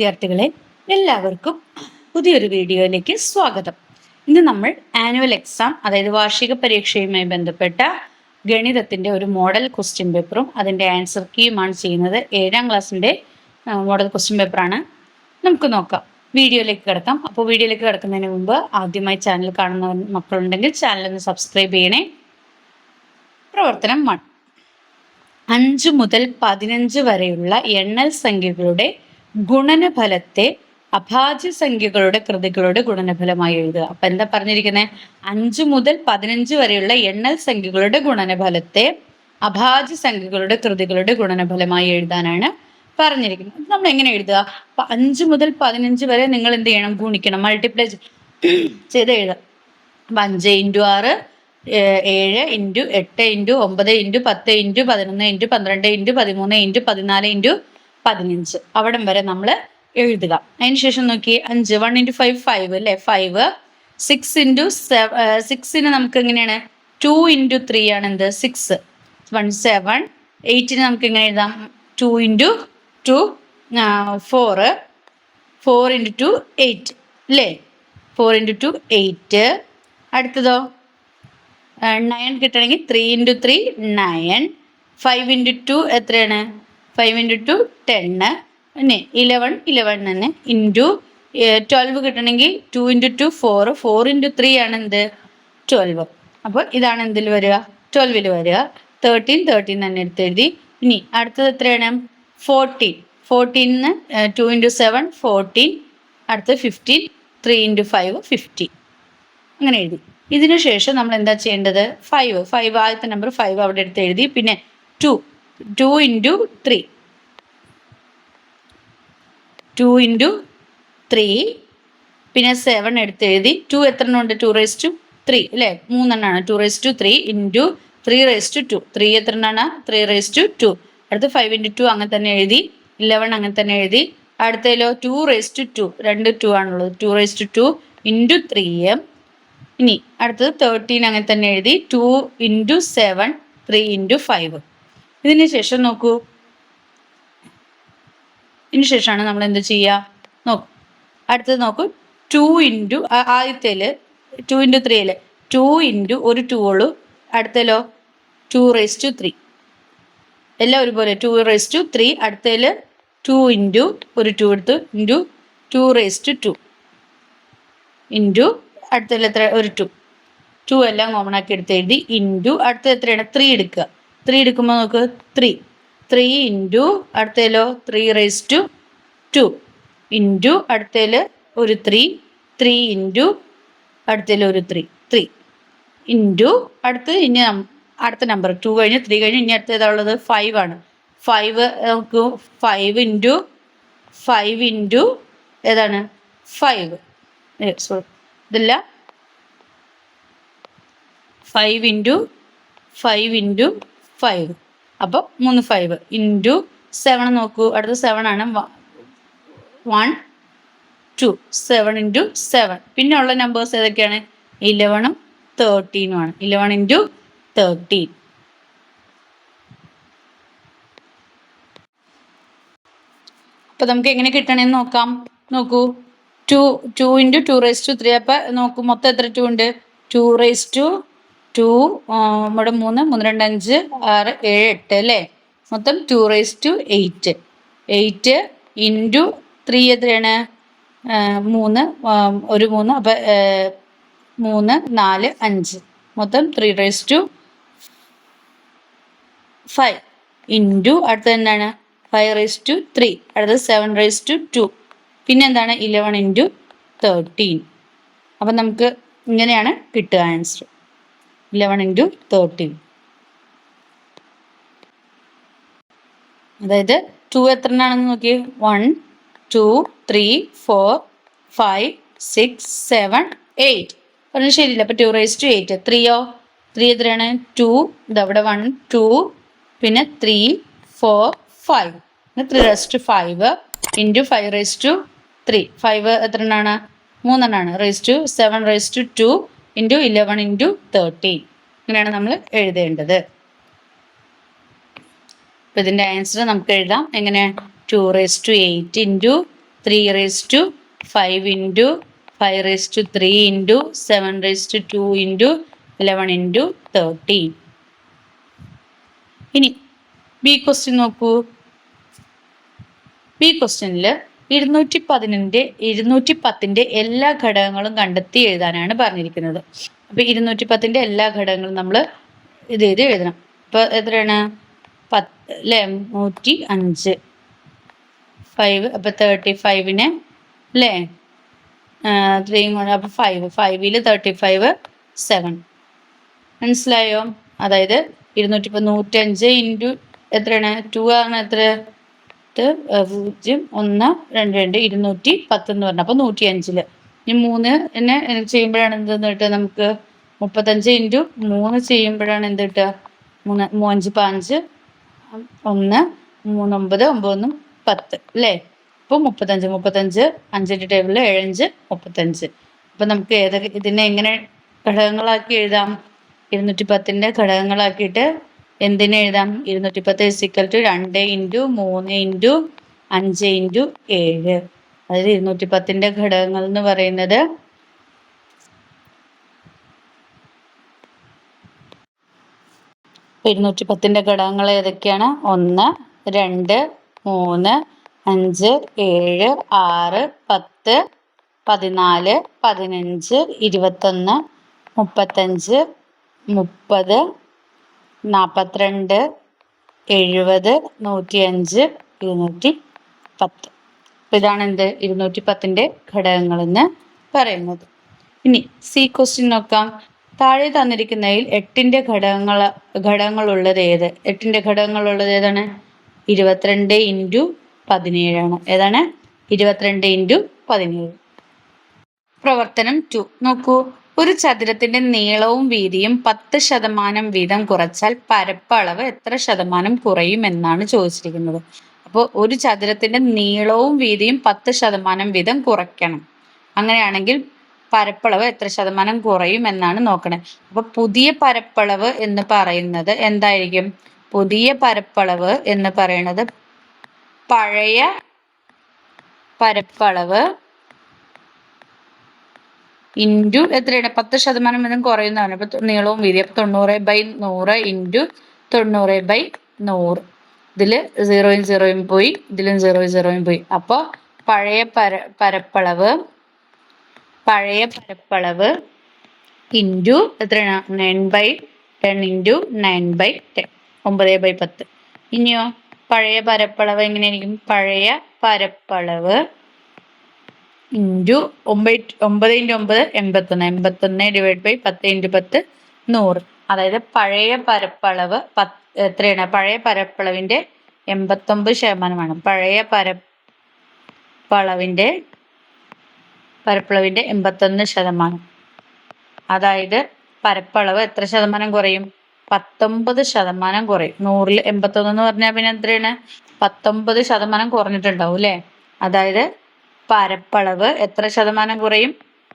വിദ്യാർത്ഥികളെ എല്ലാവർക്കും പുതിയൊരു വീഡിയോയിലേക്ക് സ്വാഗതം. ഇന്ന് നമ്മൾ ആനുവൽ എക്സാം അതായത് വാർഷിക പരീക്ഷയുമായി ബന്ധപ്പെട്ട ഗണിതത്തിന്റെ ഒരു മോഡൽ ക്വസ്റ്റ്യൻ പേപ്പറും അതിന്റെ ആൻസർ കീയുമാണ് ചെയ്യുന്നത്. ഏഴാം ക്ലാസ്സിന്റെ മോഡൽ ക്വസ്റ്റ്യൻ പേപ്പറാണ് നമുക്ക് നോക്കാം. വീഡിയോയിലേക്ക് കിടക്കാം. അപ്പോൾ വീഡിയോയിലേക്ക് കിടക്കുന്നതിന് മുമ്പ് ആദ്യമായി ചാനൽ കാണുന്ന മക്കളുണ്ടെങ്കിൽ ചാനൽ ഒന്ന് സബ്സ്ക്രൈബ് ചെയ്യണേ. പ്രവർത്തനം വൺ അഞ്ച് മുതൽ പതിനഞ്ച് വരെയുള്ള എണ്ണൽ സംഖ്യകളുടെ ഗുണനഫലത്തെ അഭാജ്യ സംഖ്യകളുടെ കൃതികളുടെ ഗുണനഫലമായി എഴുതുക. അപ്പൊ എന്താ പറഞ്ഞിരിക്കുന്നത് അഞ്ചു മുതൽ പതിനഞ്ച് വരെയുള്ള എണ്ണൽ സംഖ്യകളുടെ ഗുണനഫലത്തെ അഭാജ്യ സംഖ്യകളുടെ കൃതികളുടെ ഗുണനഫലമായി എഴുതാനാണ് പറഞ്ഞിരിക്കുന്നത്. നമ്മൾ എങ്ങനെ എഴുതുക? അപ്പൊ അഞ്ച് മുതൽ പതിനഞ്ച് വരെ നിങ്ങൾ എന്ത് ചെയ്യണം? ഗുണിക്കണം. മൾട്ടിപ്ലൈ ചെയ്ത് എഴുതുക. അപ്പൊ അഞ്ച് ഇന്റു ആറ് ഏഴ് ഇന്റു എട്ട് ഇന്റു ഒമ്പത് ഇന്റു പത്ത് ഇന്റു പതിനൊന്ന് ഇന്റു പന്ത്രണ്ട് ഇന്റു പതിമൂന്ന് ഇന്റു പതിനാല് ഇന്റു പതിനഞ്ച്. അവിടം വരെ നമ്മൾ എഴുതുക. അതിനുശേഷം നോക്കി അഞ്ച്. വൺ ഇന്റു ഫൈവ് ഫൈവ് അല്ലേ? ഫൈവ് സിക്സ് ഇന്റു സിക്സിന് നമുക്ക് എങ്ങനെയാണ്? ടു ഇന്റു ത്രീ ആണ് എന്ത്? സിക്സ് വൺ സെവൻ എയ്റ്റിന് നമുക്ക് എങ്ങനെ എഴുതാം? Two into two four four into two eight അല്ലേ ഫോർ ഇന്റു ടു എയ്റ്റ് അടുത്തതോ? നയൻ കിട്ടണമെങ്കിൽ three into three nine five into two എത്രയാണ്? ഫൈവ് ഇന്റു ടു ടെന്ന് പിന്നെ ഇലവൺ ഇലവൺ തന്നെ ഇന്റു ട്വൽവ് കിട്ടണമെങ്കിൽ two into two four four into three ആണ് എന്ത്? ട്വൽവ് അപ്പോൾ ഇതാണ് എന്തിൽ വരിക? ട്വൽവിൽ വരിക. തേർട്ടീൻ തേർട്ടീൻ തന്നെ എടുത്ത് എഴുതി. ഇനി അടുത്തത് എത്രയാണ്? ഫോർട്ടീൻ ഫോർട്ടീന്ന് ടു ഇന്റു സെവൻ ഫോർട്ടീൻ അടുത്ത് fifteen three into five fifteen അങ്ങനെ എഴുതി. ഇതിനുശേഷം നമ്മൾ എന്താ ചെയ്യേണ്ടത്? ഫൈവ് ഫൈവ് ആദ്യത്തെ നമ്പർ ഫൈവ് അവിടെ എടുത്ത് എഴുതി. പിന്നെ two two into three. Two into three. പിന്നെ സെവൻ എടുത്ത് എഴുതി. ടു എത്ര ഉണ്ട്? ടു റേസ് ടു ത്രീ അല്ലേ? മൂന്നെണ്ണമാണ് two raise two three into three raise two two three എത്ര എണ്ണമാണ് ത്രീ റേസ് ടു ടു അടുത്ത് ഫൈവ് ഇന്റു ടു അങ്ങനെ തന്നെ എഴുതി. ഇലവൻ അങ്ങനെ തന്നെ എഴുതി. അടുത്തതിലോ ടു റേസ് ടു ടു രണ്ട് ടു ആണുള്ളത്. Two raise two two into three ഇനി അടുത്തത് തേർട്ടീൻ അങ്ങനെ തന്നെ എഴുതി. Two into seven three into five ഇതിന് ശേഷം നോക്കൂ. ഇതിന് ശേഷമാണ് നമ്മൾ എന്ത് ചെയ്യുക നോക്കൂ. അടുത്തത് നോക്കൂ. ടു ഇന്റു ആദ്യത്തേൽ ടു ഇന്റു ത്രീയിൽ ടു ഇന്റു ഒരു ടു ഉള്ളൂ. അടുത്തലോ? ടു റേസ് ടു ത്രീ എല്ലാം ഒരുപോലെ. ടു റേസ് ടു ത്രീ അടുത്തതിൽ ടു ഇന്റു ഒരു ടു എടുത്തു into two raise two two into അടുത്തതിൽ എത്ര? ഒരു ടു ടു എല്ലാം കോമൺ ആക്കി എടുത്ത് എഴുതി ഇന്റു അടുത്ത എത്രയാണ്? ത്രീ എടുക്കുക. ത്രീ എടുക്കുമ്പോൾ നോക്ക് three three into അടുത്തേലോ three raise two two into അടുത്തേൽ ഒരു ത്രീ ത്രീ ഇന്റു അടുത്തേൽ ഒരു ത്രീ ത്രീ ഇന്റു അടുത്ത് ഇനി അടുത്ത നമ്പർ ടു കഴിഞ്ഞ് ത്രീ കഴിഞ്ഞ് ഇനി അടുത്ത ഏതാ ഉള്ളത് ഫൈവ് ആണ്. ഫൈവ് നമുക്ക് ഫൈവ് ഇന്റു ഫൈവ് ഇന്റു ഏതാണ്? ഫൈവ് സോറി ഇതില്ല. Five into five into five അപ്പോൾ മൂന്ന് ഫൈവ് ഇന്റു സെവൻ നോക്കൂ. അടുത്ത സെവൻ ആണ്. One two seven into seven പിന്നെ ഉള്ള നമ്പേഴ്സ് ഏതൊക്കെയാണ്? ഇലവണും തേർട്ടീനും ആണ്. ഇലവൺ ഇന്റു തേർട്ടീൻ അപ്പോൾ നമുക്ക് എങ്ങനെ കിട്ടണമെന്ന് നോക്കാം. നോക്കൂ. Two two into two raise two three അപ്പോൾ നോക്കൂ മൊത്തം എത്ര ടു ഉണ്ട്? ടു റേസ് ടു ടു നമ്മുടെ മൂന്ന് മൂന്ന് രണ്ട് അഞ്ച് ആറ് ഏഴ് എട്ട് അല്ലേ? മൊത്തം two raise two eight eight into three എത്രയാണ്? മൂന്ന് ഒരു മൂന്ന് അപ്പം മൂന്ന് നാല് അഞ്ച്. മൊത്തം three raise two five into അടുത്തത് എന്താണ് ഫൈവ് റേസ് ടു ത്രീ അടുത്തത് സെവൻ റേസ് ടു ടു പിന്നെ എന്താണ്? ഇലവൻ ഇന്റു തേർട്ടീൻ അപ്പം നമുക്ക് ഇങ്ങനെയാണ് കിട്ടുക ആൻസർ ഇലവൻ ഇന്റു തേർട്ടി അതായത് ടു എത്ര എണ്ണാണെന്ന് നോക്കി one two three four five six seven eight പറഞ്ഞു ശരിയില്ല? അപ്പോൾ two raise two eight ത്രീയോ three എത്രയാണ്? ടു ഇതവിടെ വൺ ടു പിന്നെ three four five three raise two five into five raise two three five എത്ര എണ്ണാണ് മൂന്നെണ്ണാണ്. Raise two seven raise two two into eleven into thirteen ഇങ്ങനെയാണ് നമ്മൾ എഴുതേണ്ടത്. അപ്പം ഇതിന്റെ ആൻസർ നമുക്ക് എഴുതാം. എങ്ങനെ? Two raise two eight into three raise two five into five raise two three into seven raise two two into eleven into thirteen ഇനി B question നോക്കൂ. ബി ക്വസ്റ്റ്യനിൽ ഇരുന്നൂറ്റി പതിനഞ്ചിന്റെ ഇരുന്നൂറ്റി പത്തിന്റെ എല്ലാ ഘടകങ്ങളും കണ്ടെത്തി എഴുതാനാണ് പറഞ്ഞിരിക്കുന്നത്. അപ്പോൾ ഇരുന്നൂറ്റി പത്തിന്റെ എല്ലാ ഘടകങ്ങളും നമ്മൾ ഇത് ചെയ്ത് എഴുതണം. ഇപ്പോൾ എത്രയാണ്? പത്ത് അല്ലേ? നൂറ്റി അഞ്ച് ഫൈവ് അപ്പോൾ തേർട്ടി ഫൈവിന് അല്ലേ ത്രീയും കൊണ്ട് ഫൈവ് ഫൈവിൽ തേർട്ടി ഫൈവ് സെവൻ. മനസ്സിലായോ? അതായത് ഇരുന്നൂറ്റി ഇപ്പം നൂറ്റഞ്ച് ഇന്റു എത്രയാണ്? ടു ആണ് എത്ര? പത്ത് പൂജ്യം ഒന്ന് രണ്ട് രണ്ട് ഇരുന്നൂറ്റി പത്ത് എന്ന് പറഞ്ഞു. അപ്പോൾ നൂറ്റി അഞ്ചിൽ ഇനി മൂന്ന് എന്നെ ചെയ്യുമ്പോഴാണ് എന്തെന്ന് കിട്ടുക നമുക്ക്? മുപ്പത്തഞ്ച് ഇന്റു മൂന്ന് ചെയ്യുമ്പോഴാണ് എന്ത് കിട്ടുക? മൂന്ന് മൂഞ്ച് പാഞ്ച് ഒന്ന് മൂന്നൊമ്പത് ഒമ്പതൊന്നും പത്ത് അല്ലേ? അപ്പോൾ മുപ്പത്തഞ്ച് മുപ്പത്തഞ്ച് അഞ്ചിന്റെ ടേബിളിൽ ഏഴഞ്ച് മുപ്പത്തഞ്ച്. അപ്പം നമുക്ക് ഏതൊക്കെ ഇതിനെ എങ്ങനെ ഘടകങ്ങളാക്കി എഴുതാം? ഇരുന്നൂറ്റി പത്തിന്റെ ഘടകങ്ങളാക്കിയിട്ട് എന്തിനെ എഴുതാം? ഇരുന്നൂറ്റി പത്ത് ഇസിക്കൽ ടു രണ്ട് ഇന്റു മൂന്ന് ഇന്റു അഞ്ച് ഇന്റു ഏഴ്. അതായത് ഇരുന്നൂറ്റി പത്തിന്റെ ഘടകങ്ങൾ എന്ന് പറയുന്നത് ഇരുന്നൂറ്റി പത്തിന്റെ ഘടകങ്ങൾ ഏതൊക്കെയാണ്? ഒന്ന് രണ്ട് മൂന്ന് അഞ്ച് ഏഴ് ആറ് പത്ത് പതിനാല് പതിനഞ്ച് ഇരുപത്തൊന്ന് മുപ്പത്തഞ്ച് മുപ്പത് നാൽപ്പത്തിരണ്ട് എഴുപത് നൂറ്റിയഞ്ച് ഇരുന്നൂറ്റി പത്ത് അപ്പോൾ ഇതാണ് എന്ത്? ഇരുന്നൂറ്റി പത്തിന്റെ ഘടകങ്ങളെന്ന് പറയുന്നത്. ഇനി സി ക്വസ്റ്റ്യൻ നോക്കാം. താഴെ തന്നിരിക്കുന്നതിൽ എട്ടിന്റെ ഘടകങ്ങൾ ഘടകങ്ങളുള്ളത് ഏത്? എട്ടിന്റെ ഘടകങ്ങളുള്ളത് ഏതാണ്? ഇരുപത്തിരണ്ട് ഇന്റു പതിനേഴാണ്. ഏതാണ്? ഇരുപത്തിരണ്ട് ഇന്റു പതിനേഴ്. പ്രവർത്തനം ടു നോക്കൂ. ഒരു ചതുരത്തിന്റെ നീളവും വീതിയും പത്ത് ശതമാനം വീതം കുറച്ചാൽ പരപ്പളവ് എത്ര ശതമാനം കുറയും എന്നാണ് ചോദിച്ചിരിക്കുന്നത്. അപ്പോൾ ഒരു ചതുരത്തിന്റെ നീളവും വീതിയും പത്ത് ശതമാനം വീതം കുറയ്ക്കണം. അങ്ങനെയാണെങ്കിൽ പരപ്പളവ് എത്ര ശതമാനം കുറയും എന്നാണ് നോക്കണേ. അപ്പൊ പുതിയ പരപ്പളവ് എന്ന് പറയുന്നത് എന്തായിരിക്കും? പുതിയ പരപ്പളവ് എന്ന് പറയുന്നത് പഴയ പരപ്പളവ് ഇന്റു എത്രയാണ് പത്ത് ശതമാനം വീതം കുറയുന്നതാണ്. അപ്പൊ നീളവും വീതി അപ്പൊ തൊണ്ണൂറ് ബൈ നൂറ് ഇന്റു തൊണ്ണൂറ് ബൈ നൂറ്. ഇതിൽ സീറോയും സീറോയും പോയി ഇതിലും സീറോയും സീറോയും പോയി. അപ്പോൾ പഴയ പര പരപ്പളവ് പഴയ പരപ്പളവ് ഇന്റു എത്രയാണ്? Nine by ten into nine by ten. ഒമ്പത് ബൈ പത്ത്. ഇനിയോ? പഴയ പരപ്പളവ് എങ്ങനെയായിരിക്കും? പഴയ പരപ്പളവ് ഇന്റു ഒമ്പത് ഒമ്പത് ഇന്റു ഒമ്പത് എൺപത്തൊന്ന്. എൺപത്തൊന്ന് ഡിവൈഡ് ബൈ പത്ത് ഇന്റു പത്ത് നൂറ്. അതായത് പഴയ പരപ്പളവ് പത്ത് എത്രയാണ്? പഴയ പരപ്പളവിന്റെ എൺപത്തൊമ്പത് ശതമാനമാണ്. പഴയ പരപ്പളവിന്റെ പരപ്പളവിന്റെ എൺപത്തൊന്ന് ശതമാനം. അതായത് പരപ്പളവ് എത്ര ശതമാനം കുറയും? പത്തൊമ്പത് ശതമാനം കുറയും. നൂറിൽ എൺപത്തൊന്ന് എന്ന് പറഞ്ഞാൽ പിന്നെ എത്രയാണ്? പത്തൊമ്പത് ശതമാനം കുറഞ്ഞിട്ടുണ്ടാവും അല്ലേ? അതായത് പരപ്പളവ് എത്ര ശതമാനം കുറയും?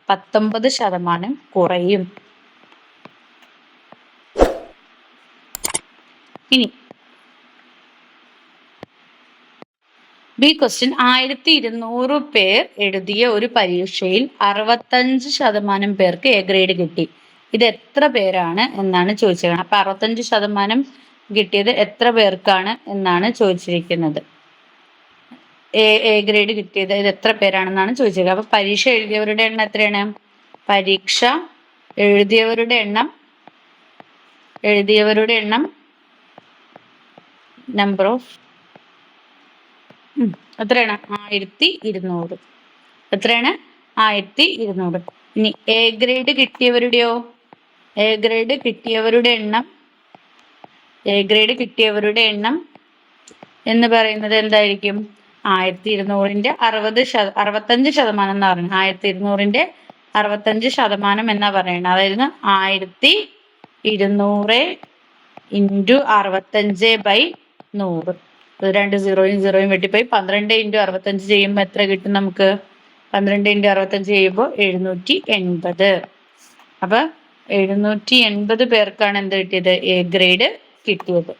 പത്തൊമ്പത് ശതമാനം കുറയും. ഇനി ബി ക്വസ്റ്റ്യൻ ആയിരത്തി ഇരുന്നൂറ് പേർ എഴുതിയ ഒരു പരീക്ഷയിൽ അറുപത്തഞ്ച് ശതമാനം പേർക്ക് എ ഗ്രേഡ് കിട്ടി. ഇത് എത്ര പേരാണ് എന്നാണ് ചോദിച്ചിരിക്കുന്നത് അപ്പൊ അറുപത്തഞ്ച് ശതമാനം കിട്ടിയത് എത്ര പേർക്കാണ് എന്നാണ് ചോദിച്ചിരിക്കുന്നത്. എ എ ഗ്രേഡ് കിട്ടിയത് ഇത് എത്ര പേരാണെന്നാണ് ചോദിച്ചത്. അപ്പൊ പരീക്ഷ എഴുതിയവരുടെ എണ്ണം എത്രയാണ്? പരീക്ഷ എഴുതിയവരുടെ എണ്ണം എഴുതിയവരുടെ എണ്ണം നമ്പർ ഓഫ് എത്രയാണ്? ആയിരത്തി ഇരുന്നൂറ്. എത്രയാണ്? ആയിരത്തി ഇരുന്നൂറ്. ഇനി എ ഗ്രേഡ് കിട്ടിയവരുടെയോ? എ ഗ്രേഡ് കിട്ടിയവരുടെ എണ്ണം എ ഗ്രേഡ് കിട്ടിയവരുടെ എണ്ണം എന്ന് പറയുന്നത് എന്തായിരിക്കും? ആയിരത്തി ഇരുന്നൂറിന്റെ അറുപത് ശത അറുപത്തഞ്ച് ശതമാനം എന്ന് പറയുന്നത് ആയിരത്തി ഇരുന്നൂറിന്റെ അറുപത്തഞ്ച് ശതമാനം എന്നാ പറയുന്നത് അതായത് ആയിരത്തി ഇരുന്നൂറ് ഇന്റു അറുപത്തഞ്ച് ബൈ നൂറ്. രണ്ട് സീറോയും സീറോയും വെട്ടിപ്പോയി. പന്ത്രണ്ട് ഇന്റു അറുപത്തഞ്ച് ചെയ്യുമ്പോൾ എത്ര കിട്ടും നമുക്ക്? പന്ത്രണ്ട് ഇന്റു അറുപത്തഞ്ച് ചെയ്യുമ്പോൾ എഴുന്നൂറ്റി എൺപത് അപ്പൊ എഴുന്നൂറ്റി എൺപത് പേർക്കാണ് എന്ത് കിട്ടിയത്? എ ഗ്രേഡ് കിട്ടിയത്.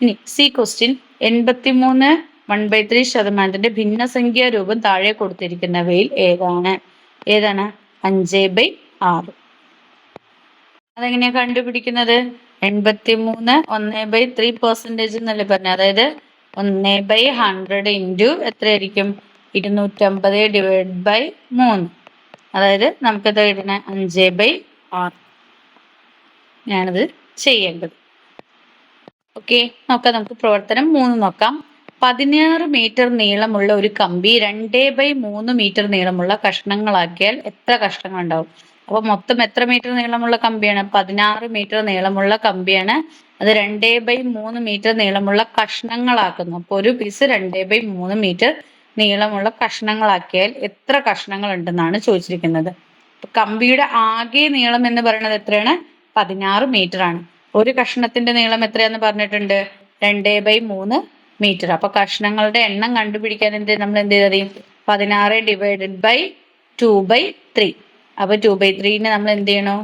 ഇനി സി ക്വസ്റ്റ്യൻ. എൺപത്തി മൂന്ന് വൺ ബൈ ത്രീ ശതമാനത്തിന്റെ ഭിന്നസംഖ്യാ രൂപം താഴെ കൊടുത്തിരിക്കുന്നവയിൽ ഏതാണ്? ഏതാണ്? അഞ്ച് ബൈ ആറ്. അതെങ്ങനെയാ കണ്ടുപിടിക്കുന്നത്? എൺപത്തി മൂന്ന് ഒന്ന് ബൈ ത്രീ പെർസെന്റേജ് എന്നല്ലേ പറഞ്ഞത്? അതായത് ഒന്ന് ബൈ ഹൺഡ്രഡ് ഇന്റു എത്രയായിരിക്കും? ഇരുന്നൂറ്റമ്പത് ഡിവൈഡ് ബൈ മൂന്ന്. അതായത് നമുക്കത് എഴുതണ അഞ്ച് ബൈ ആറ്. ഞാനത് ചെയ്യേണ്ടത്. ഓക്കെ നോക്കാം നമുക്ക് പ്രവർത്തനം മൂന്ന് നോക്കാം. പതിനാറ് മീറ്റർ നീളമുള്ള ഒരു കമ്പി രണ്ടേ ബൈ മൂന്ന് മീറ്റർ നീളമുള്ള കഷ്ണങ്ങളാക്കിയാൽ എത്ര കഷ്ണങ്ങൾ ഉണ്ടാവും അപ്പൊ മൊത്തം എത്ര മീറ്റർ നീളമുള്ള കമ്പിയാണ്? പതിനാറ് മീറ്റർ നീളമുള്ള കമ്പിയാണ്. അത് രണ്ടേ ബൈ മൂന്ന് മീറ്റർ നീളമുള്ള കഷ്ണങ്ങളാക്കുന്നു. അപ്പൊ ഒരു പീസ് രണ്ടേ ബൈ മൂന്ന് മീറ്റർ നീളമുള്ള കഷ്ണങ്ങളാക്കിയാൽ എത്ര കഷ്ണങ്ങൾ ഉണ്ടെന്നാണ് ചോദിച്ചിരിക്കുന്നത് കമ്പിയുടെ ആകെ നീളം എന്ന് പറയുന്നത് എത്രയാണ്? പതിനാറ് മീറ്റർ ആണ് ഒരു കഷ്ണത്തിന്റെ നീളം എത്രയാന്ന് പറഞ്ഞിട്ടുണ്ട്? രണ്ടേ ബൈ മൂന്ന് മീറ്റർ. അപ്പൊ കഷ്ണങ്ങളുടെ എണ്ണം കണ്ടുപിടിക്കാൻ എന്ത് നമ്മൾ എന്ത് ചെയ്തറിയും പതിനാറ് divided by two by three അപ്പൊ ടു ബൈ ത്രീനെ നമ്മൾ എന്ത് ചെയ്യണോ?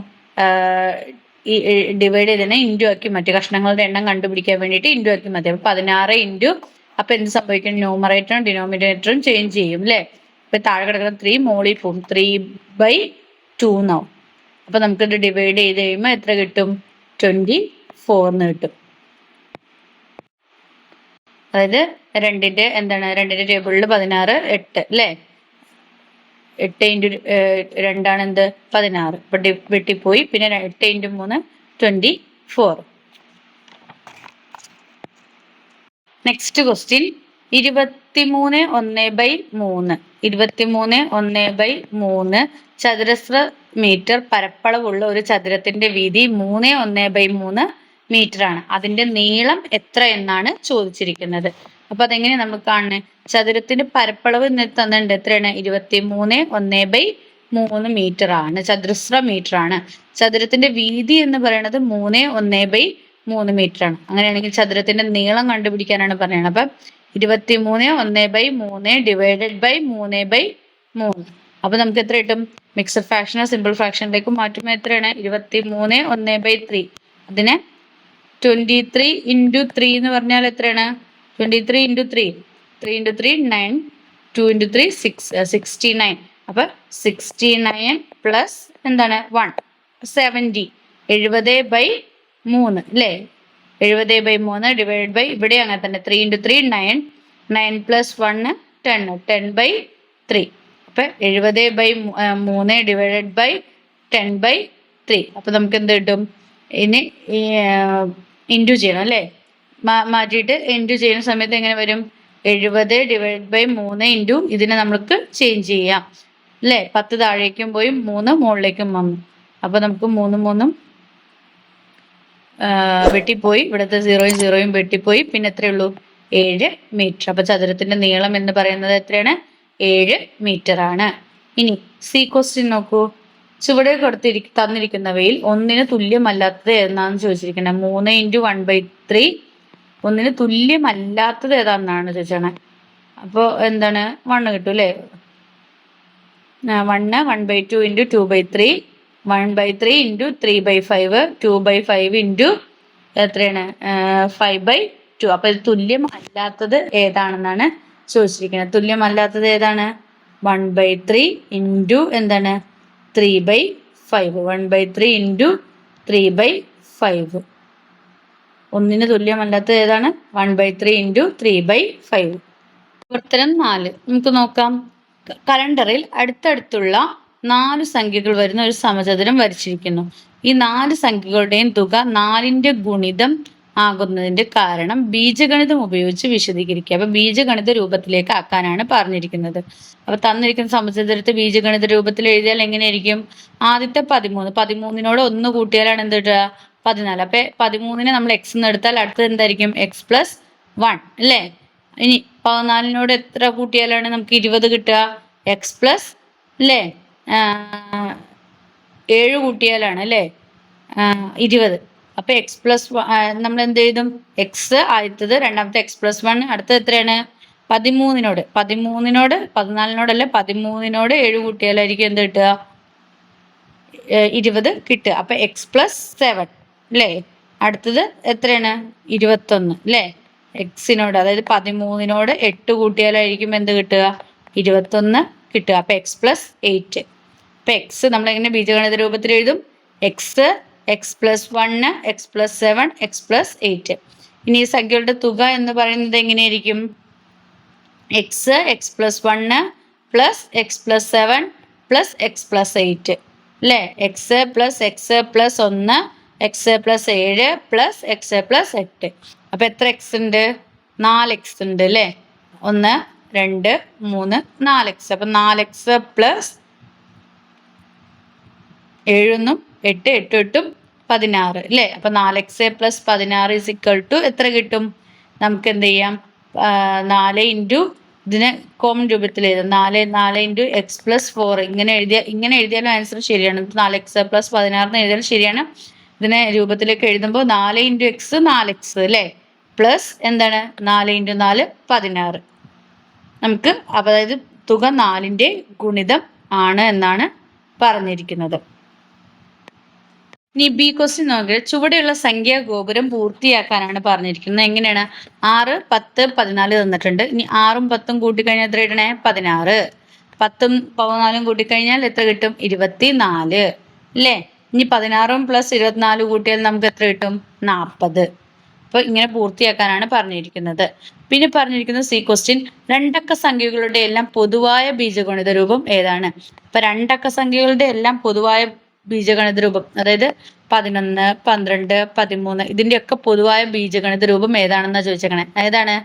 ഈ ഡിവൈഡ് ചെയ്തതിനെ ഇന്റു ആക്കി മാറ്റി. കഷ്ണങ്ങളുടെ എണ്ണം കണ്ടുപിടിക്കാൻ വേണ്ടിയിട്ട് ഇന്റു ആക്കി മാറ്റി. അപ്പൊ പതിനാറ് ഇന്റു അപ്പൊ എന്ത് സംഭവിക്കും? ന്യൂമറേറ്ററും ഡിനോമിനേറ്ററും ചേഞ്ച് ചെയ്യും അല്ലേ ഇപ്പൊ താഴെ കിടക്കുന്ന ത്രീ മോളിൽ പോവും ത്രീ ബൈ ടു എന്നാവും അപ്പൊ നമുക്കിത് ഡിവൈഡ് ചെയ്ത് കഴിയുമ്പോൾ എത്ര കിട്ടും? ട്വന്റി ഫോർന്ന് കിട്ടും. അതായത് രണ്ടിന്റെ എന്താണ് രണ്ടിന്റെ ടേബിളിൽ പതിനാറ് എട്ട് അല്ലേ? എട്ട് ഇന്റു രണ്ടാണ് എന്ത്? പതിനാറ്. ഇപ്പൊ വെട്ടിപ്പോയി. പിന്നെ എട്ട് ഇന്റു മൂന്ന് ട്വന്റി ഫോർ. നെക്സ്റ്റ് ക്വസ്റ്റ്യൻ ഇരുപത്തിമൂന്ന് ഒന്ന് ബൈ മൂന്ന്. ഇരുപത്തിമൂന്ന് ഒന്ന് ബൈ മൂന്ന്. ചതുരശ്ര മീറ്റർ പരപ്പളവുള്ള ഒരു ചതുരത്തിന്റെ വീതി മൂന്ന് ഒന്ന് ബൈ മൂന്ന് മീറ്റർ ആണ് അതിന്റെ നീളം എത്ര എന്നാണ് ചോദിച്ചിരിക്കുന്നത്. അപ്പൊ അതെങ്ങനെ നമുക്ക് കാണുന്നത് ചതുരത്തിന്റെ പരപ്പളവ് തന്നിട്ടുണ്ട്. എത്രയാണ്? ഇരുപത്തി മൂന്ന് ഒന്ന് ബൈ മൂന്ന് മീറ്റർ ആണ് ചതുരശ്ര മീറ്റർ ആണ് ചതുരത്തിന്റെ വീതി എന്ന് പറയുന്നത് മൂന്ന് ഒന്ന് ബൈ മൂന്ന് മീറ്റർ ആണ് അങ്ങനെയാണെങ്കിൽ ചതുരത്തിന്റെ നീളം കണ്ടുപിടിക്കാനാണ് പറയുന്നത്. അപ്പൊ ഇരുപത്തി മൂന്ന് ഒന്ന് ബൈ മൂന്ന് ഡിവൈഡഡ് ബൈ മൂന്ന് ബൈ മൂന്ന്. അപ്പൊ നമുക്ക് എത്ര കിട്ടും? മിക്സഡ് ഫ്രാക്ഷനെ സിമ്പിൾ ഫ്രാക്ഷനിലേക്ക് മാറ്റുമ്പോൾ എത്രയാണ്? ഇരുപത്തി മൂന്ന് ഒന്ന് ബൈ ത്രീ. അതിനെ ട്വന്റി ത്രീ ഇന്റു ത്രീ എന്ന് പറഞ്ഞാൽ എത്രയാണ്? Twenty three into three three into three nine two into three six sixty nine അപ്പൊ സിക്സ്റ്റി നയൻ പ്ലസ് എന്താണ്? വൺ സെവന്റി എഴുപത് ബൈ മൂന്ന് അല്ലേ? എഴുപത് ബൈ മൂന്ന് ഡിവൈഡ് ബൈ ഇവിടെ അങ്ങനെ തന്നെ. Three into three nine nine plus one ten ten by three അപ്പൊ എഴുപത് ബൈ മൂന്ന് divided by ten by three അപ്പൊ നമുക്ക് എന്ത് കിട്ടും? ഇനി ഇന്റു ചെയ്യണം അല്ലേ? മാറ്റിയിട്ട് ഇന്റു ചെയ്യുന്ന സമയത്ത് എങ്ങനെ വരും? എഴുപത് ഡിവൈഡ് ബൈ മൂന്ന് ഇന്റു ഇതിനെ നമ്മൾക്ക് ചേഞ്ച് ചെയ്യാം. അല്ലേ? പത്ത് താഴേക്കും പോയി മൂന്ന് മുകളിലേക്കും വന്നു. അപ്പോൾ നമുക്ക് മൂന്നും മൂന്നും വെട്ടിപ്പോയി. ഇവിടുത്തെ സീറോയും സീറോയും വെട്ടിപ്പോയി. പിന്നെ എത്രയേ ഉള്ളൂ ഏഴ് മീറ്റർ അപ്പോൾ ചതുരത്തിന്റെ നീളം എന്ന് പറയുന്നത് എത്രയാണ്? ഏഴ് മീറ്റർ ആണ്. ഇനി സി ക്വസ്റ്റ്യൻ നോക്കൂ. ചുവടെ കൊടുത്തിരി തന്നിരിക്കുന്നവയിൽ ഒന്നിന് തുല്യമല്ലാത്തത് ഏതാണെന്ന് ചോദിച്ചിരിക്കുന്നത് മൂന്ന് ഇന്റു വൺ ബൈ ത്രീ ഒന്നിന് തുല്യമല്ലാത്തത് ഏതാണെന്നാണ് ചോദിച്ചത് അപ്പോൾ എന്താണ്? വണ്ണ് കിട്ടും അല്ലേ one one by two into two by three one by three into three by five two by five into എത്രയാണ്? ഫൈവ് ബൈ ടു അപ്പോൾ ഇത് തുല്യമല്ലാത്തത് ഏതാണെന്നാണ് ചോദിച്ചിരിക്കുന്നത് തുല്യമല്ലാത്തത് ഏതാണ്? വൺ ബൈ ത്രീ ഇന്റു എന്താണ്? Three by five one by three into three by five ഒന്നിന് തുല്യമല്ലാത്തത് ഏതാണ്? One by three into three by five ഉത്തരം നാല്. നമുക്ക് നോക്കാം. കലണ്ടറിൽ അടുത്തടുത്തുള്ള നാല് സംഖ്യകൾ വരുന്ന ഒരു സമചതുരം വരച്ചിരിക്കുന്നു. ഈ നാല് സംഖ്യകളുടെയും തുക നാലിന്റെ ഗുണിതം ആകുന്നതിന്റെ കാരണം ബീജഗണിതം ഉപയോഗിച്ച് വിശദീകരിക്കുക. അപ്പൊ ബീജഗണിത രൂപത്തിലേക്ക് ആക്കാനാണ് പറഞ്ഞിരിക്കുന്നത്. അപ്പൊ തന്നിരിക്കുന്ന സമചതുരത്തെ ബീജഗണിത രൂപത്തിൽ എഴുതിയാൽ എങ്ങനെയായിരിക്കും? ആദ്യത്തെ പതിമൂന്ന്. പതിമൂന്നിനോട് ഒന്ന് കൂട്ടിയാലാണ് എന്ത് കിട്ടുക? പതിനാല്. അപ്പൊ പതിമൂന്നിനെ നമ്മൾ എക്സ് എന്ന് എടുത്താൽ അടുത്തത് എന്തായിരിക്കും? എക്സ് പ്ലസ് വൺ അല്ലേ? ഇനി പതിനാലിനോട് എത്ര കൂട്ടിയാലാണ് നമുക്ക് ഇരുപത് കിട്ടുക? എക്സ് പ്ലസ് അല്ലേ? ഏഴ് കൂട്ടിയാലാണ് അല്ലേ? ഇരുപത്. അപ്പൊ എക്സ് പ്ലസ് നമ്മൾ എന്ത് എഴുതും? എക്സ് ആദ്യത്തത് രണ്ടാമത്തെ എക്സ് പ്ലസ് വൺ അടുത്തത് എത്രയാണ്? പതിമൂന്നിനോട്. പതിമൂന്നിനോട് പതിനാലിനോടല്ല പതിമൂന്നിനോട് ഏഴ് കൂട്ടിയാലായിരിക്കും എന്ത് കിട്ടുക? ഇരുപത് കിട്ടുക. അപ്പൊ എക്സ് പ്ലസ് സെവൻ അല്ലേ അടുത്തത് എത്രയാണ്? ഇരുപത്തൊന്ന് അല്ലേ എക്സിനോട് അതായത് പതിമൂന്നിനോട് എട്ട് കൂട്ടിയാലായിരിക്കും എന്ത് കിട്ടുക? ഇരുപത്തൊന്ന് കിട്ടുക. അപ്പൊ എക്സ് പ്ലസ് എയ്റ്റ് അപ്പൊ എക്സ് നമ്മളെങ്ങനെ ബീജഗണിത രൂപത്തിൽ എഴുതും x x plus one x plus seven x plus eight ഇനി ഈ സംഖ്യകളുടെ തുക എന്ന് പറയുന്നത് എങ്ങനെയായിരിക്കും x x plus one plus x plus seven plus x plus eight അല്ലേ എക്സ് പ്ലസ് എക്സ് പ്ലസ് ഒന്ന് എക്സ് പ്ലസ് ഏഴ് പ്ലസ് എക്സ് പ്ലസ് എട്ട് അപ്പം എത്ര എക്സ് ഉണ്ട് നാല് എക്സ് ഉണ്ട് അല്ലേ ഒന്ന് രണ്ട് മൂന്ന് നാല് എക്സ് അപ്പം നാല് എക്സ് പ്ലസ് ഏഴൊന്നും എട്ട് എട്ട് എട്ടും പതിനാറ് അല്ലേ അപ്പം നാല് എക്സ് എ പ്ലസ് പതിനാറ് ഇസ് ഇക്വൽ ടു എത്ര കിട്ടും? നമുക്ക് എന്ത് ചെയ്യാം? നാല് ഇന്റു ഇതിനെ കോമൺ രൂപത്തിൽ എഴുതാം. നാല് നാല് ഇന്റു എക്സ് പ്ലസ് ഫോർ ഇങ്ങനെ എഴുതിയ ഇങ്ങനെ എഴുതിയാലും ആൻസർ ശരിയാണ്. നാല് എക്സ് പ്ലസ് പതിനാറിന് എഴുതിയാലും ശരിയാണ്. ഇതിനെ രൂപത്തിലേക്ക് എഴുതുമ്പോൾ നാല് ഇന്റു എക്സ് നാല് എക്സ് അല്ലേ പ്ലസ് എന്താണ്? നാല് ഇന്റു നാല് പതിനാറ്. നമുക്ക് അതായത് തുക നാലിന്റെ ഗുണിതം ആണ് എന്നാണ് പറഞ്ഞിരിക്കുന്നത്. ഇനി ബി ക്വസ്റ്റ്യൻ നോക്കിയാൽ ചുവടെയുള്ള സംഖ്യാ ഗോപുരം പൂർത്തിയാക്കാനാണ് പറഞ്ഞിരിക്കുന്നത്. എങ്ങനെയാണ്? ആറ് പത്ത് പതിനാല് തന്നിട്ടുണ്ട്. ഇനി ആറും പത്തും കൂട്ടിക്കഴിഞ്ഞാൽ എത്ര ഇടണേ പതിനാറ്. പത്തും പതിനാലും കൂട്ടിക്കഴിഞ്ഞാൽ എത്ര കിട്ടും? ഇരുപത്തി നാല് അല്ലേ? ഇനി പതിനാറും പ്ലസ് ഇരുപത്തിനാല് കൂട്ടിയാൽ നമുക്ക് എത്ര കിട്ടും? നാൽപ്പത് അപ്പോൾ ഇങ്ങനെ പൂർത്തിയാക്കാനാണ് പറഞ്ഞിരിക്കുന്നത്. പിന്നെ പറഞ്ഞിരിക്കുന്ന സി ക്വസ്റ്റ്യൻ രണ്ടക്ക സംഖ്യകളുടെ എല്ലാം പൊതുവായ ബീജഗണിത രൂപം ഏതാണ്? അപ്പൊ രണ്ടക്ക സംഖ്യകളുടെ എല്ലാം പൊതുവായ ബീജഗണിത രൂപം അതായത് പതിനൊന്ന് പന്ത്രണ്ട് പതിമൂന്ന് ഇതിന്റെയൊക്കെ പൊതുവായ ബീജഗണിത രൂപം ഏതാണെന്നാ ചോദിച്ചേക്കണേ. ഏതാണ്?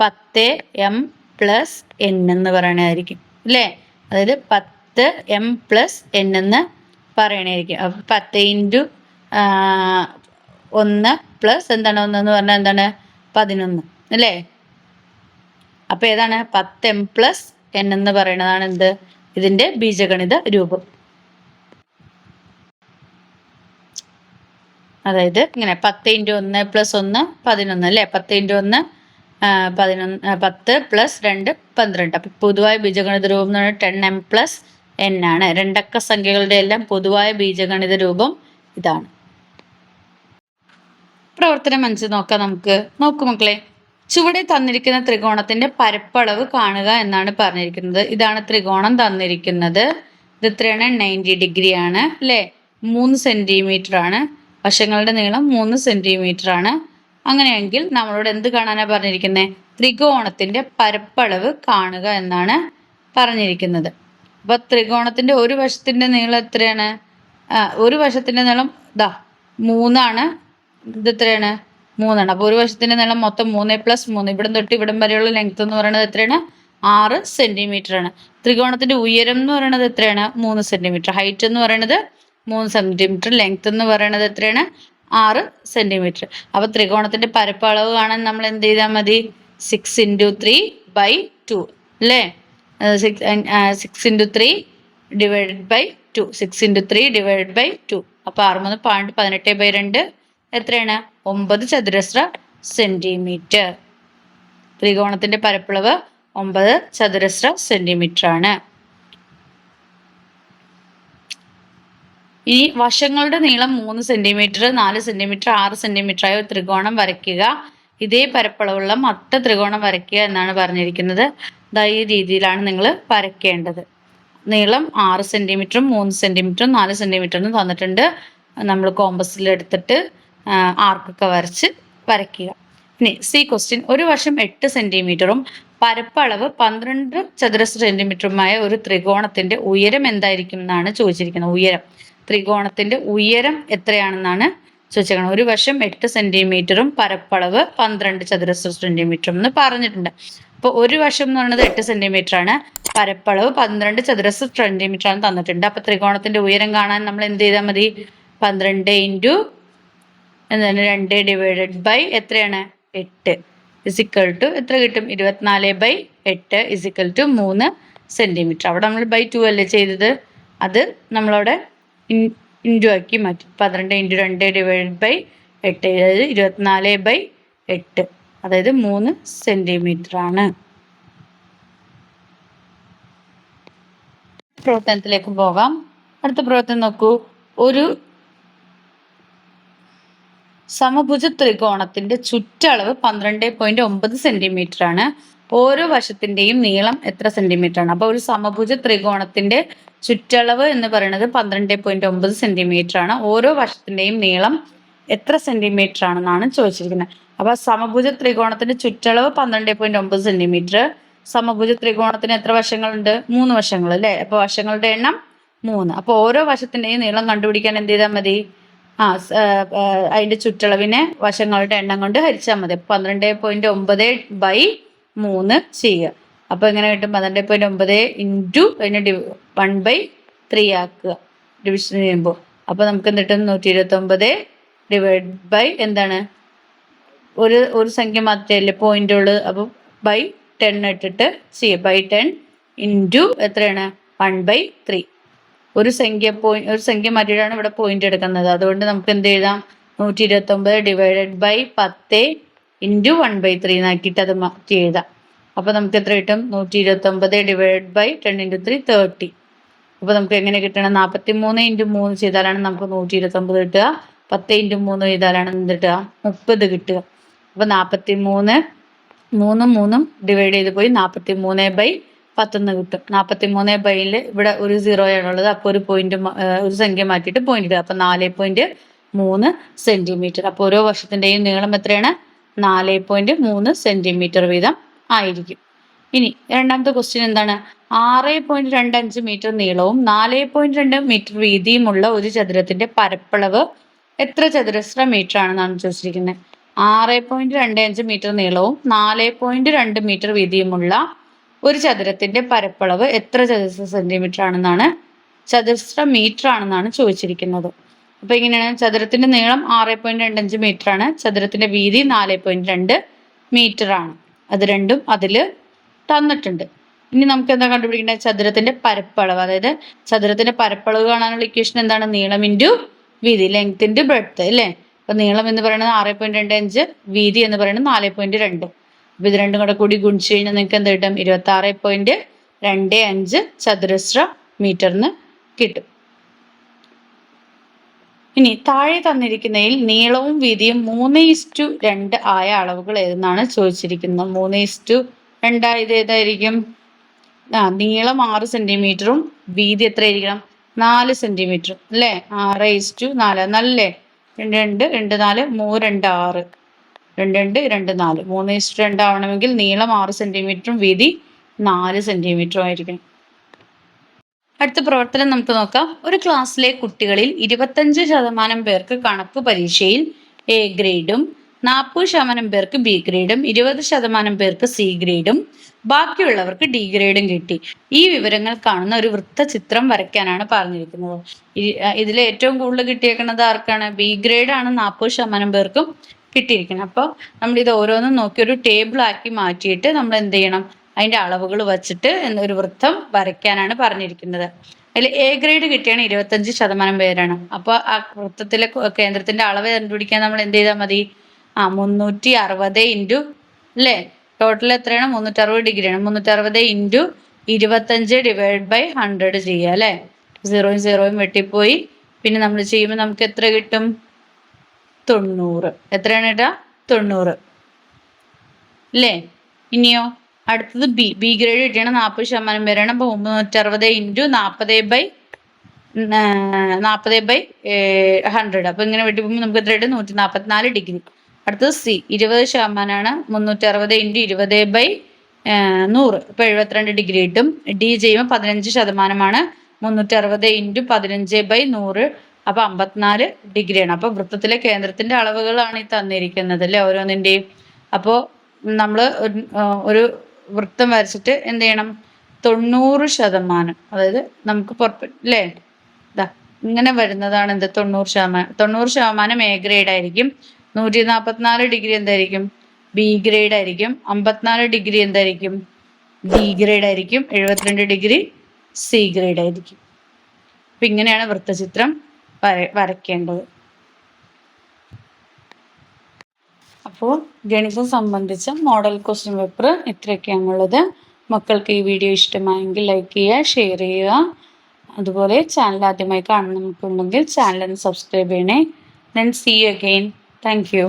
പത്ത് എം പ്ലസ് എൻ എന്ന് പറയണതായിരിക്കും. അല്ലേ അതായത് പത്ത് എം പ്ലസ് എൻ എന്ന് പറയണതായിരിക്കും. അപ്പൊ പത്ത് ഇന്റു ഒന്ന് പ്ലസ് എന്താണ്? ഒന്നെന്ന് പറഞ്ഞാൽ എന്താണ്? പതിനൊന്ന്. അല്ലേ അപ്പൊ ഏതാണ്? പത്ത് എം പ്ലസ് എൻ എന്ന് പറയുന്നതാണ് എന്ത്? ഇതിന്റെ ബീജഗണിത രൂപം അതായത് ഇങ്ങനെ പത്ത് ഇന്റു ഒന്ന് പ്ലസ് ഒന്ന് പതിനൊന്ന് അല്ലേ? പത്ത് ഇന്റു ഒന്ന് പതിനൊന്ന് പത്ത് പ്ലസ് രണ്ട് പന്ത്രണ്ട്. അപ്പം പൊതുവായ ബീജഗണിത രൂപം എന്ന് പറഞ്ഞാൽ ടെൻ എം പ്ലസ് എൻ ആണ്. രണ്ടക്ക സംഖ്യകളുടെ എല്ലാം പൊതുവായ ബീജഗണിത രൂപം ഇതാണ്. പ്രവർത്തനം അഞ്ച് നോക്കാം നമുക്ക്. നോക്കൂ മക്കളെ ചുവടെ തന്നിരിക്കുന്ന ത്രികോണത്തിന്റെ പരപ്പളവ് കാണുക എന്നാണ് പറഞ്ഞിരിക്കുന്നത്. ഇതാണ് ത്രികോണം തന്നിരിക്കുന്നത്. ഇത് ഇത്രയാണ് നയന്റി ഡിഗ്രി ആണ് അല്ലേ? മൂന്ന് സെന്റിമീറ്റർ ആണ്. വശങ്ങളുടെ നീളം മൂന്ന് സെന്റിമീറ്റർ ആണ്. അങ്ങനെയെങ്കിൽ നമ്മളോട് എന്ത് കാണാനാണ് പറഞ്ഞിരിക്കുന്നത് ത്രികോണത്തിന്റെ പരപ്പളവ് കാണുക എന്നാണ് പറഞ്ഞിരിക്കുന്നത്. അപ്പൊ ത്രികോണത്തിന്റെ ഒരു വശത്തിന്റെ നീളം എത്രയാണ്? ഒരു വശത്തിന്റെ നീളം ദാ മൂന്നാണ്. ഇത് എത്രയാണ്? മൂന്നാണ്. അപ്പോൾ ഒരു വശത്തിന്റെ നീളം മൊത്തം മൂന്ന് പ്ലസ് മൂന്ന്. ഇവിടം തൊട്ട് ഇവിടം വരെയുള്ള ലെങ്ത് എന്ന് പറയുന്നത് എത്രയാണ്? ആറ് സെന്റിമീറ്റർ ആണ്. ത്രികോണത്തിന്റെ ഉയരം എന്ന് പറയുന്നത് എത്രയാണ്? മൂന്ന് സെന്റിമീറ്റർ ഹൈറ്റ് എന്ന് പറയുന്നത് മൂന്ന് സെന്റിമീറ്റർ ലെങ്ത് എന്ന് പറയുന്നത് എത്രയാണ്? ആറ് സെന്റിമീറ്റർ അപ്പോൾ ത്രികോണത്തിന്റെ പരപ്പളവ് കാണാൻ നമ്മൾ എന്ത് ചെയ്താൽ മതി? Six into three by two അല്ലേ? Six six into three divided by two six into three divided by two അപ്പോൾ ആറുമൂന്ന് പോയിന്റ് പതിനെട്ട് ബൈ രണ്ട് എത്രയാണ്? ഒമ്പത് ചതുരശ്ര സെന്റിമീറ്റർ ത്രികോണത്തിന്റെ പരപ്പളവ് ഒമ്പത് ചതുരശ്ര സെന്റിമീറ്റർ ആണ്. ഇനി വശങ്ങളുടെ നീളം മൂന്ന് സെന്റിമീറ്റർ നാല് സെന്റിമീറ്റർ ആറ് സെന്റിമീറ്റർ ആയ ഒരു ത്രികോണം വരയ്ക്കുക. ഇതേ പരപ്പളവുള്ള മൊത്ത ത്രികോണം വരയ്ക്കുക എന്നാണ് പറഞ്ഞിരിക്കുന്നത്. ഈ രീതിയിലാണ് നിങ്ങൾ വരയ്ക്കേണ്ടത്. നീളം ആറ് സെന്റിമീറ്ററും മൂന്ന് സെന്റിമീറ്ററും നാല് സെന്റിമീറ്ററും തന്നിട്ടുണ്ട്. നമ്മൾ കോമ്പസിൽ എടുത്തിട്ട് ആർക്കൊക്കെ വരച്ച് വരയ്ക്കുക. ഇനി സി ക്വസ്റ്റ്യൻ ഒരു വശം എട്ട് സെന്റിമീറ്ററും പരപ്പളവ് പന്ത്രണ്ട് ചതുരശ്ര സെന്റിമീറ്ററുമായ ഒരു ത്രികോണത്തിന്റെ ഉയരം എന്തായിരിക്കും എന്നാണ് ചോദിച്ചിരിക്കുന്നത്. ഉയരം. ത്രികോണത്തിന്റെ ഉയരം എത്രയാണെന്നാണ് ചോദിച്ചേക്കണം ഒരു വശം എട്ട് സെന്റിമീറ്ററും പരപ്പളവ് പന്ത്രണ്ട് ചതുരശ്ര സെന്റിമീറ്ററും എന്ന് പറഞ്ഞിട്ടുണ്ട്. അപ്പോൾ ഒരു വശം എന്ന് പറയുന്നത് എട്ട് സെന്റിമീറ്റർ ആണ് പരപ്പളവ് പന്ത്രണ്ട് ചതുരശ്ര സെന്റിമീറ്റർ ആണ് തന്നിട്ടുണ്ട്. അപ്പൊ ത്രികോണത്തിന്റെ ഉയരം കാണാൻ നമ്മൾ എന്ത് ചെയ്താൽ മതി? പന്ത്രണ്ട് ഇന്റു എന്താണ് രണ്ട് ഡിവൈഡഡ് ബൈ എത്രയാണ്? എട്ട്. ഇസിക്കൽ ടു എത്ര കിട്ടും? ഇരുപത്തിനാല് ബൈ എട്ട് ഇസിക്കൽ ടു മൂന്ന് സെന്റിമീറ്റർ. അവിടെ നമ്മൾ ബൈ ടു അല്ലേ ചെയ്തത്? അത് നമ്മളവിടെ ഇന്റു ആക്കി മാറ്റി. പന്ത്രണ്ട് ഇന്റു രണ്ട് ഡിവൈഡ് ബൈ എട്ട് അതായത് ഇരുപത്തിനാല് ബൈ എട്ട്. അതായത് മൂന്ന് സെന്റിമീറ്റർ ആണ് പ്രവർത്തനത്തിലേക്ക് പോകാം. അടുത്ത പ്രവർത്തനം നോക്കൂ. ഒരു സമഭുജ ത്രികോണത്തിന്റെ ചുറ്റളവ് പന്ത്രണ്ട് പോയിന്റ് ഒമ്പത് സെന്റിമീറ്റർ ആണ് ഓരോ വശത്തിന്റെയും നീളം എത്ര സെന്റിമീറ്റർ ആണ്? അപ്പൊ ഒരു സമഭുജ ത്രികോണത്തിന്റെ ചുറ്റളവ് എന്ന് പറയുന്നത് പന്ത്രണ്ട് പോയിന്റ് ഒമ്പത് സെന്റിമീറ്റർ ആണ്. ഓരോ വശത്തിന്റെയും നീളം എത്ര സെന്റിമീറ്റർ ആണെന്നാണ് ചോദിച്ചിരിക്കുന്നത്. അപ്പൊ സമഭുജ ത്രികോണത്തിന്റെ ചുറ്റളവ് പന്ത്രണ്ട് പോയിന്റ് ഒമ്പത് സെന്റിമീറ്റർ സമഭുജ ത്രികോണത്തിന് എത്ര വശങ്ങളുണ്ട്? മൂന്ന് വശങ്ങൾ അല്ലേ? അപ്പൊ വശങ്ങളുടെ എണ്ണം മൂന്ന്. അപ്പൊ ഓരോ വശത്തിന്റെയും നീളം കണ്ടുപിടിക്കാൻ എന്ത് ചെയ്താൽ മതി? ആ അതിന്റെ ചുറ്റളവിനെ വശങ്ങളുടെ എണ്ണം കൊണ്ട് ഹരിച്ചാൽ മതി. പന്ത്രണ്ട് പോയിന്റ് ഒമ്പത് ബൈ മൂന്ന് ചെയ്യുക. അപ്പൊ എങ്ങനെ കിട്ടും പന്ത്രണ്ട് പോയിന്റ് ഒമ്പത് ഇന്റു അതിനെ ഡി വൺ ബൈ ത്രീ ആക്കുക. ഡിവിഷൻ ചെയ്യുമ്പോൾ അപ്പൊ നമുക്ക് എന്ത് കിട്ടും? നൂറ്റി ഇരുപത്തി ഒമ്പത് ഡിവൈഡ് ബൈ എന്താണ്? ഒരു ഒരു സംഖ്യ മാത്രമല്ലേ ഉള്ളത് അപ്പോൾ ബൈ ടെൻ ഇട്ടിട്ട് ചെയ്യുക. ബൈ ടെൻ ഇന്റു എത്രയാണ്? വൺ ബൈ ത്രീ ഒരു സംഖ്യ പോയിന്റ് ഒരു സംഖ്യ മാറ്റിയിട്ടാണ് ഇവിടെ പോയിന്റ് എടുക്കുന്നത്. അതുകൊണ്ട് നമുക്ക് എന്ത് എഴുതാം? നൂറ്റി ഇരുപത്തി ഒമ്പത് ഡിവൈഡഡ് ബൈ പത്ത് ഇന്റു വൺ ബൈ ത്രീ എന്നാക്കിയിട്ട് അത് എഴുതാം അപ്പോൾ നമുക്ക് എത്ര കിട്ടും? നൂറ്റി ഇരുപത്തി ഒമ്പത് divided by ten into three thirty അപ്പോൾ നമുക്ക് എങ്ങനെ കിട്ടണം? നാൽപ്പത്തി മൂന്ന് ഇന്റു മൂന്ന് ചെയ്താലാണ് നമുക്ക് നൂറ്റി ഇരുപത്തി ഒമ്പത് കിട്ടുക. പത്ത് ഇന്റു മൂന്ന് ചെയ്താലാണ് എന്ത് കിട്ടുക? മുപ്പത് കിട്ടുക. അപ്പോൾ നാൽപ്പത്തി മൂന്ന് മൂന്നും മൂന്നും ഡിവൈഡ് ചെയ്ത് പോയി നാൽപ്പത്തി മൂന്ന് ബൈ പത്തൊന്ന് കിട്ടും. നാൽപ്പത്തി മൂന്ന് ബൈയിൽ ഇവിടെ ഒരു സീറോയാണ് ഉള്ളത്. അപ്പോൾ ഒരു പോയിന്റ് ഒരു സംഖ്യ മാറ്റിയിട്ട് പോയിന്റ് ഇടുക. അപ്പോൾ നാല് പോയിന്റ് മൂന്ന് സെന്റിമീറ്റർ അപ്പോൾ ഓരോ വർഷത്തിന്റെയും നീളം എത്രയാണ്? നാല് പോയിന്റ് മൂന്ന് സെന്റിമീറ്റർ വീതം ആയിരിക്കും. ഇനി രണ്ടാമത്തെ ക്വസ്റ്റ്യൻ എന്താണ്? ആറ് പോയിന്റ് രണ്ട് അഞ്ച് മീറ്റർ നീളവും നാല് പോയിന്റ് രണ്ട് മീറ്റർ വീതിയുമുള്ള ഒരു ചതുരത്തിന്റെ പരപ്പളവ് എത്ര ചതുരശ്ര മീറ്റർ ആണെന്നാണ് ചോദിച്ചിരിക്കുന്നത്. ആറ് പോയിന്റ് രണ്ട് അഞ്ച് മീറ്റർ നീളവും നാല് പോയിന്റ് രണ്ട് മീറ്റർ വീതിയുമുള്ള ഒരു ചതുരത്തിന്റെ പരപ്പളവ് എത്ര ചതുരശ്ര സെന്റിമീറ്റർ ആണെന്നാണ് ചതുരശ്ര മീറ്റർ ആണെന്നാണ് ചോദിച്ചിരിക്കുന്നത്. അപ്പൊ ഇങ്ങനെയാണ്. ചതുരത്തിന്റെ നീളം ആറ് പോയിന്റ് രണ്ട് അഞ്ച് മീറ്റർ ആണ്. ചതുരത്തിന്റെ വീതി നാല് പോയിന്റ് രണ്ട് മീറ്റർ ആണ്. അത് രണ്ടും അതിൽ തന്നിട്ടുണ്ട്. ഇനി നമുക്ക് എന്താ കണ്ടുപിടിക്കേണ്ടത്? ചതുരത്തിന്റെ പരപ്പളവ്. അതായത് ചതുരത്തിന്റെ പരപ്പളവ് കാണാനുള്ള ഇക്വേഷൻ എന്താണ്? നീളം ഇന്റു വീതി ലെങ്ത് ഇന്റു ബ്രെഡ്ത്ത് അല്ലേ? അപ്പൊ നീളം എന്ന് പറയുന്നത് ആറ് പോയിന്റ് രണ്ട് അഞ്ച് വീതി എന്ന് പറയുന്നത് നാല് പോയിന്റ് രണ്ട്. അപ്പൊ ഇത് രണ്ടും കൂടെ കൂടി ഗുണിച്ചു കഴിഞ്ഞാൽ നിങ്ങൾക്ക് എന്ത് കിട്ടും? ഇരുപത്തി ആറ് പോയിന്റ് രണ്ട് അഞ്ച് ചതുരശ്ര മീറ്ററിന് കിട്ടും. ഇനി താഴെ തന്നിരിക്കുന്നതിൽ നീളവും വീതിയും മൂന്ന് ഇസ്റ്റു രണ്ട് ആയ അളവുകൾ ഏതെന്നാണ് ചോദിച്ചിരിക്കുന്നത്. മൂന്ന് ഇസ്റ്റു രണ്ടായത് ഏതായിരിക്കും? ആ നീളം ആറ് സെന്റിമീറ്ററും വീതി എത്രയായിരിക്കണം? നാല് സെന്റിമീറ്ററും അല്ലേ? ആറ് ഇസ്റ്റു നാല് നല്ലേ രണ്ട് രണ്ട് രണ്ട് നാല് മൂന്ന് രണ്ട് ആറ്. രണ്ട് രണ്ട് രണ്ട് നാല്. മൂന്ന് ഇസ്റ്റു രണ്ടാവണമെങ്കിൽ നീളം ആറ് സെന്റിമീറ്ററും വീതി നാല് സെന്റിമീറ്ററും ആയിരിക്കണം. അടുത്ത പ്രവർത്തനം നമുക്ക് നോക്കാം. ഒരു ക്ലാസ്സിലെ കുട്ടികളിൽ ഇരുപത്തഞ്ച് ശതമാനം പേർക്ക് കണക്ക് പരീക്ഷയിൽ എ ഗ്രേഡും നാൽപ്പത് ശതമാനം പേർക്ക് ബി ഗ്രേഡും ഇരുപത് ശതമാനം പേർക്ക് സി ഗ്രേഡും ബാക്കിയുള്ളവർക്ക് ഡി ഗ്രേഡും കിട്ടി. ഈ വിവരങ്ങൾ കാണുന്ന ഒരു വൃത്തചിത്രം വരയ്ക്കാനാണ് പറഞ്ഞിരിക്കുന്നത്. ഇതിൽ ഏറ്റവും കൂടുതൽ കിട്ടിയേക്കുന്നത് ആർക്കാണ്? ബി ഗ്രേഡ് ആണ് നാൽപ്പത് ശതമാനം പേർക്കും കിട്ടിയിരിക്കുന്നത്. അപ്പോൾ നമ്മൾ ഇത് ഓരോന്നും നോക്കി ഒരു ടേബിൾ ആക്കി മാറ്റിയിട്ട് നമ്മൾ എന്ത് ചെയ്യണം? അതിന്റെ അളവുകൾ വച്ചിട്ട് ഒരു വൃത്തം വരയ്ക്കാനാണ് പറഞ്ഞിരിക്കുന്നത്. അതിൽ എ ഗ്രേഡ് കിട്ടിയാണ് ഇരുപത്തഞ്ച് ശതമാനം പേരാണ്. അപ്പോൾ ആ വൃത്തത്തിലെ കേന്ദ്രത്തിന്റെ അളവ് കണ്ടുപിടിക്കാൻ നമ്മൾ എന്ത് ചെയ്താൽ മതി? ആ മുന്നൂറ്റി അറുപത് ഇന്റു അല്ലേ? ടോട്ടൽ എത്രയാണ്? മുന്നൂറ്റി അറുപത് ഡിഗ്രിയാണ്. മുന്നൂറ്റി അറുപത് ഇന്റു ഇരുപത്തഞ്ച് ഡിവൈഡ് ബൈ ഹൺഡ്രഡ് ചെയ്യുക അല്ലേ? സീറോയും സീറോയും വെട്ടിപ്പോയി. പിന്നെ നമ്മൾ ചെയ്യുമ്പോൾ നമുക്ക് എത്ര കിട്ടും? തൊണ്ണൂറ്. എത്രയാണ് കേട്ടാ? തൊണ്ണൂറ്. അല്ലേ? ഇനിയോ? അടുത്തത് ബി ബി ഗ്രേഡ് കിട്ടിയാണ് നാൽപ്പത് ശതമാനം പേരാണ് അപ്പോൾ മുന്നൂറ്ററുപത് ഇന്റു നാൽപ്പത് ബൈ നാൽപ്പത് ബൈ ഹൺഡ്രഡ് അപ്പോൾ ഇങ്ങനെ വെട്ടിപ്പോകുമ്പോൾ നമുക്ക് എത്ര കിട്ടും? നൂറ്റി നാൽപ്പത്തിനാല് ഡിഗ്രി. അടുത്തത് സി ഇരുപത് ശതമാനമാണ് മുന്നൂറ്റി അറുപത് ഇന്റു ഇരുപത് ബൈ നൂറ്. അപ്പോൾ എഴുപത്തിരണ്ട് ഡിഗ്രി കിട്ടും. ഡി ചെയ്യുമ്പോൾ പതിനഞ്ച് ശതമാനമാണ് മുന്നൂറ്റി അറുപത് ഇന്റു പതിനഞ്ച് ബൈ നൂറ്. അപ്പൊ അമ്പത്തിനാല് ഡിഗ്രിയാണ്. അപ്പൊ വൃത്തത്തിലെ കേന്ദ്രത്തിന്റെ അളവുകളാണ് ഈ തന്നിരിക്കുന്നത് അല്ലെ? ഓരോന്നിന്റെയും. അപ്പോ നമ്മൾ ഒരു വൃത്തം വരച്ചിട്ട് എന്ത് ചെയ്യണം? തൊണ്ണൂറ് ശതമാനം. അതായത് നമുക്ക് പുറത്ത് അല്ലേ ഇതാ ഇങ്ങനെ വരുന്നതാണ് എന്ത്? തൊണ്ണൂറ് ശതമാനം തൊണ്ണൂറ് ശതമാനം എ ഗ്രേഡ് ആയിരിക്കും. നൂറ്റി നാൽപ്പത്തിനാല് ഡിഗ്രി എന്തായിരിക്കും? ബി ഗ്രേഡ് ആയിരിക്കും. അമ്പത്തിനാല് ഡിഗ്രി എന്തായിരിക്കും? ഡി ഗ്രേഡ് ആയിരിക്കും. എഴുപത്തിരണ്ട് ഡിഗ്രി സി ഗ്രേഡ് ആയിരിക്കും. അപ്പൊ ഇങ്ങനെയാണ് വൃത്തചിത്രം വര വരയ്ക്കേണ്ടത്. അപ്പോൾ ഗണിതം സംബന്ധിച്ച മോഡൽ ക്വസ്റ്റ്യൻ പേപ്പർ ഇത്രയൊക്കെയാണുള്ളത്. മക്കൾക്ക് ഈ വീഡിയോ ഇഷ്ടമായെങ്കിൽ ലൈക്ക് ചെയ്യുക ഷെയർ ചെയ്യുക. അതുപോലെ ചാനൽ ആദ്യമായി കാണുന്നവർക്കുണ്ടെങ്കിൽ ചാനൽ സബ്സ്ക്രൈബ് ചെയ്യണേ. Then see again thank you